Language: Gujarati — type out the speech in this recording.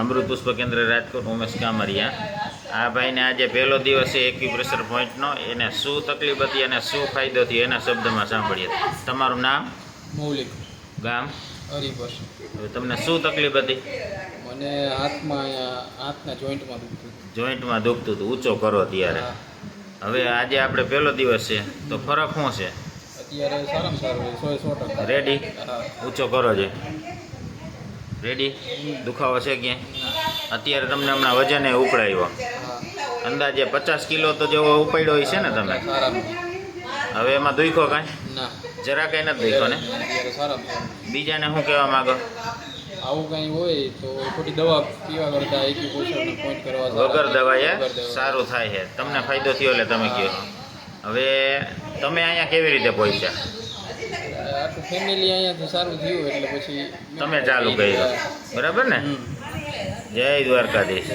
અમૃત પુષ્પ કેન્દ્ર રાજકોટ ઉમેશ કામરિયા. આ ભાઈને આજે પહેલો દિવસ છે એક્યુપ્રેશર પોઈન્ટનો. એને શું તકલીફ હતી અને શું ફાયદો થયો એના શબ્દમાં સાંભળીએ. તમારું નામ? મૌલિક. ગામ? હરિભર હવે તમને શું તકલીફ હતી? મને હાથમાં હાથના જોઈન્ટમાં દુખતું જોઈન્ટમાં દુખતું હતું. ઊંચો કરો ત્યારે હવે આજે આપણે પહેલો દિવસ છે. તો ફરક શું છે? અત્યારે સારામાં સારું રેડી ઊંચો કરો છે રેડી દુખાવો છે ક્યાંય? અત્યારે તમને હમણાં વજને ઉપડાવ્યો. અંદાજે પચાસ કિલો તો જેવો ઉપાડ્યો હોય છે ને તમે? હવે એમાં દુખો કાંઈ? જરા કાંઈ નથી દુખો ને? બીજાને શું કહેવા માંગો? આવું કંઈ હોય તો ખોટી દવા પીવા કરતાં પોઈન્ટ કરવા વગર દવાએ વગર દવાએ. સારું થાય છે. તમને ફાયદો થયો એટલે તમે કહો. હવે તમે અહીંયા કેવી રીતે પહોંચ્યા? આખું ફેમિલી અહીંયાથી સારું થયું એટલે પછી તમે ચાલુ કર્યું. બરાબર ને? જય દ્વારકાધીશ.